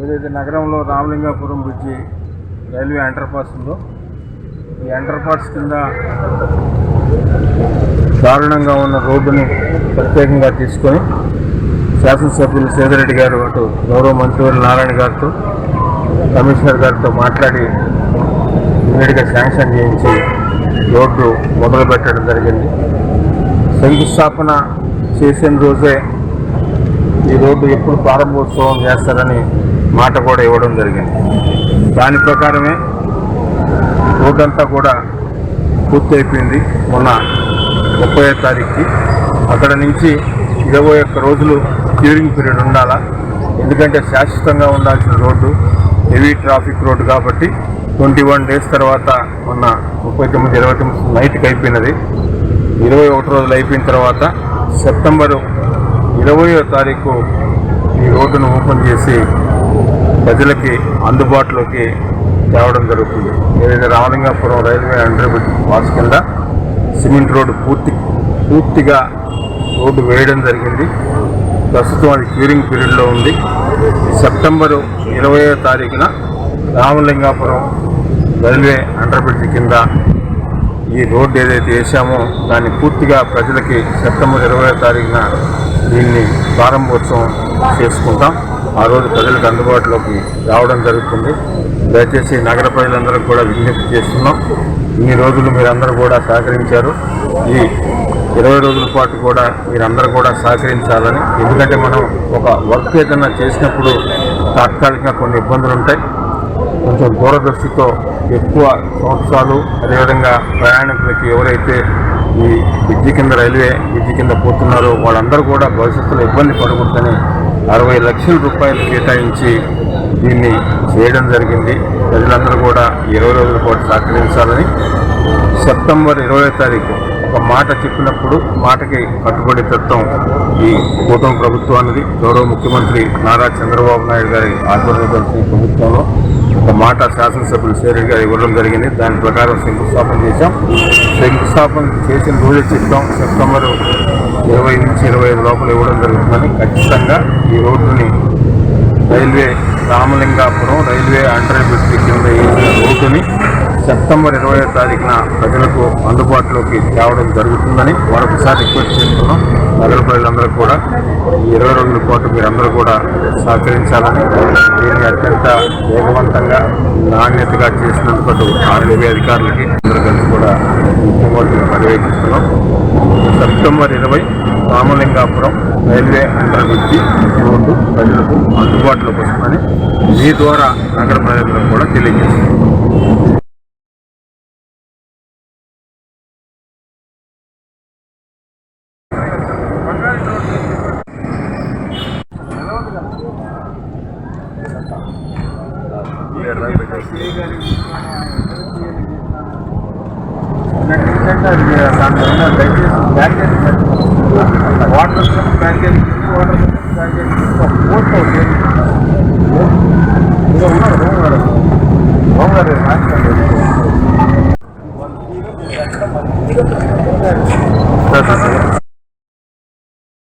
ఏదైతే నగరంలో Ramalingapuram bridge railway underpass ఉందో ఈ అండర్పాస్ కింద దారుణంగా ఉన్న రోడ్డుని ప్రత్యేకంగా తీసుకొని శాసనసభ్యులు సేదరెడ్డి గారు అటు గౌరవ మంత్రివారు నారాయణ గారితో కమిషనర్ గారితో మాట్లాడి ఇమీడియట్గా శాంక్షన్ చేయించి రోడ్డు మొదలుపెట్టడం జరిగింది. శంకుస్థాపన చేసిన రోజే ఈ రోడ్డు ఎప్పుడు ప్రారంభోత్సవం చేస్తారని మాట కూడా ఇవ్వడం జరిగింది. దాని ప్రకారమే రోడ్డు అంతా కూడా పూర్తి అయిపోయింది. మొన్న ముప్పై తారీఖుకి. అక్కడ నుంచి ఇరవై ఒక్క రోజులు క్యూరింగ్ పీరియడ్ ఉండాలా? ఎందుకంటే శాశ్వతంగా ఉండాల్సిన రోడ్డు హెవీ ట్రాఫిక్ రోడ్డు కాబట్టి ట్వంటీ వన్ డేస్ తర్వాత మొన్న ముప్పై తొమ్మిది ఇరవై తొమ్మిది నైట్కి అయిపోయినది. ఇరవై ఒకటి రోజులు అయిపోయిన తర్వాత సెప్టెంబరు ఇరవయో తారీఖు ఈ రోడ్డును ఓపెన్ చేసి ప్రజలకి అందుబాటులోకి తేవడం జరుగుతుంది. ఏదైతే రామలింగాపురం రైల్వే అండర్ బ్రిడ్జ్ వాస్ కింద సిమెంట్ రోడ్డు పూర్తి పూర్తిగా రోడ్డు వేయడం జరిగింది. ప్రస్తుతం అది క్యూరింగ్ పీరియడ్లో ఉంది. సెప్టెంబరు ఇరవయో తారీఖున రామలింగాపురం రైల్వే అండర్ బ్రిడ్జ్ కింద ఈ రోడ్డు ఏదైతే వేసామో దాన్ని పూర్తిగా ప్రజలకి సెప్టెంబర్ ఇరవై తారీఖున దీన్ని ప్రారంభోత్సవం చేసుకుంటాం. ఆ రోజు ప్రజలకు అందుబాటులోకి రావడం జరుగుతుంది. దయచేసి నగర ప్రజలందరూ కూడా విజ్ఞప్తి చేస్తున్నాం. ఇన్ని రోజులు మీరందరూ కూడా సహకరించారు. ఈ ఇరవై రోజుల పాటు కూడా మీరందరూ కూడా సహకరించాలని. ఎందుకంటే మనం ఒక వర్క్ ఏదైనా చేసినప్పుడు తాత్కాలికంగా కొన్ని ఇబ్బందులు ఉంటాయి. కొంచెం దూరదృష్టితో ఎక్కువ సంవత్సరాలు అదేవిధంగా ప్రయాణికులకి ఎవరైతే ఈ బ్రిడ్జి కింద రైల్వే బ్రిడ్జి కింద పోతున్నారు. వాళ్ళందరూ కూడా భవిష్యత్తులో ఇబ్బంది పడకూడదని అరవై లక్షల రూపాయలు కేటాయించి దీన్ని చేయడం జరిగింది. ప్రజలందరూ కూడా ఇరవై రోజుల పాటు సహకరించాలని సెప్టెంబర్ ఇరవై తారీఖు ఒక మాట చెప్పినప్పుడు మాటకి కట్టుబడి తత్వం ఈ కూటమి ప్రభుత్వానికి గౌరవ ముఖ్యమంత్రి నారా చంద్రబాబు నాయుడు గారి ఆధ్వర్యంలో ఈ ప్రభుత్వంలో ఒక మాట శాసనసభ్యులు సేరెడ్డి గారు ఇవ్వడం జరిగింది. దాని ప్రకారం శంకుస్థాపన చేశాం. శంకుస్థాపన చేసిన రోజే చెప్తాం. సెప్టెంబర్ ఇరవై నుంచి ఇరవై ఐదు లోపల ఇవ్వడం జరుగుతుందని ఖచ్చితంగా ఈ రోడ్డుని railway Ramalingapuram railway under bridge కింద వేసిన రోడ్డుని సెప్టెంబర్ ఇరవై తారీఖున ప్రజలకు అందుబాటులోకి తేవడం జరుగుతుందని మరొకసారి రిక్వెస్ట్ చేస్తున్నాం. నగర ప్రజలందరూ కూడా ఈ ఇరవై రెండు కోట్లు మీరందరూ కూడా సహకరించాలని దీన్ని అత్యంత వేగవంతంగా నాణ్యతగా చేసినందుకు అటు ఆర్డీబీ అధికారులకి అందరూ కలిసి కూడా ముఖ్యమంత్రి పర్యవేక్షిస్తున్నాం. సెప్టెంబర్ ఇరవై Ramalingapuram railway under bridge road ప్రజలకు అందుబాటులోకి వస్తుందని మీ ద్వారా నగర ప్రజలకు కూడా తెలియజేస్తున్నాం water package water package post అవుతుంది ఇంకా ఉన్నారు హోంగారు హోంగారు సార్ సార్